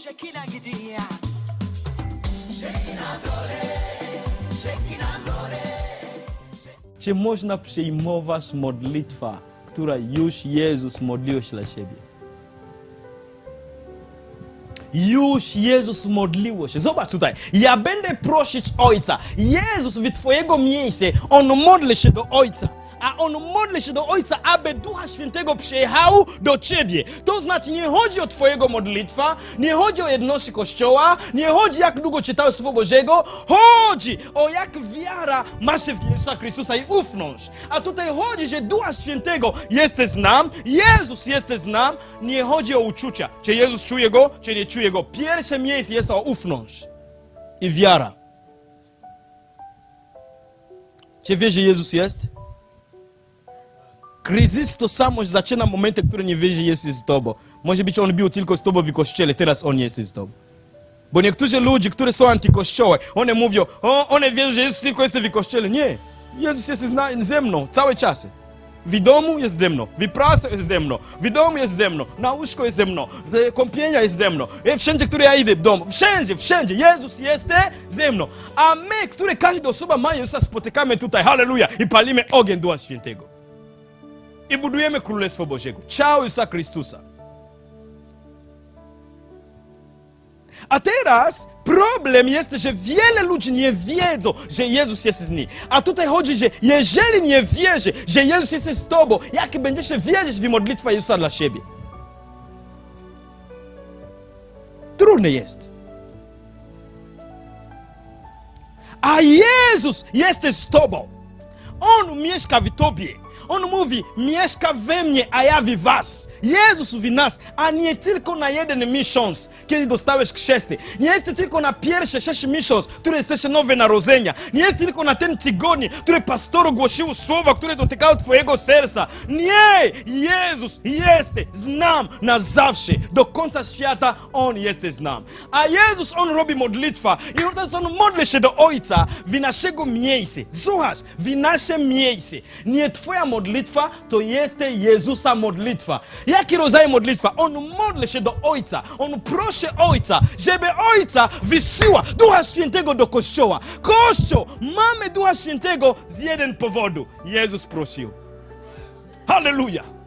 Shekina gidia. Czy można przyjmować modlitwa, która już Jezus modlił się dla siebie? Już Jezus modliło się. Zobacz tutaj. Ja będę prosić Ojca. Jezus w Twojego miejsca, On modli się do Ojca. A On modli się do Ojca, aby Ducha Świętego przyjechał do Ciebie. To znaczy nie chodzi o Twojego modlitwa, nie chodzi o jedności Kościoła, nie chodzi jak długo czytałeś Słowo Bożego, chodzi o jak wiara masz w Jezusa Chrystusa i ufność. A tutaj chodzi, że Ducha Świętego jesteś nam, Jezus jesteś nam, nie chodzi o uczucia. Czy Jezus czuje Go, czy nie czuje Go. Pierwsze miejsce jest o ufność i wiara. Czy wiesz, że Jezus jest? Kryzys to samo zaczyna momenty, które nie wiesz, że jest z tobą. Może być On był tylko z tobą w kościele, teraz On jest z tobą. Bo niektórzy ludzie, którzy są antykościoły, one mówią, o, one wierzą, że Jezus tylko jest w kościele. Nie, Jezus jest z ze mną cały czas. W domu jest ze mną, w pracy jest ze mną, w domu jest ze mną, na łóżku jest ze mną, w kąpienia jest ze mną, e, wszędzie, które ja idę w domu, wszędzie, wszędzie, Jezus jest ze mną. A my, które każda osoba ma Jezusa, spotykamy tutaj, halleluja, i palimy ogień Ducha Świętego. I budujemy Królestwo Bożego. Ciao Jezusa Chrystusa. A teraz problem jest, że wiele ludzi nie wiedzą, że Jezus jest z nimi. A tutaj chodzi, że jeżeli nie wierzy, że Jezus jest z tobą, jak będziesz wierzyć w modlitwę Jezusa dla siebie? Trudne jest. A Jezus jest z tobą. On mieszka w tobie. On mówi, mieszka we mnie, a ja w was. Jezus w nas, a nie tylko na jeden miesiąc, kiedy dostałeś chrzesty. Nie jest tylko na pierwsze sześć miesiąc, które jesteście nowe narodzenia. Nie jest tylko na ten tygodnie, który pastor głosił słowa, które dotykały twojego serca. Nie! Jezus jest z nam na zawsze. Do końca świata On jest z nam. A Jezus, On robi modlitwa i on, on modli się do Ojca w naszego miejsca. Słuchaj, w nasze miejsce. Nie twoja modlitwa, to jest Jezusa modlitwa. Jaki rodzaj modlitwa? On modli się do Ojca. On prosi Ojca, żeby Ojca wysyła Ducha Świętego do Kościoła. Kościół, mamy Ducha Świętego z jeden powodu. Jezus prosił. Hallelujah.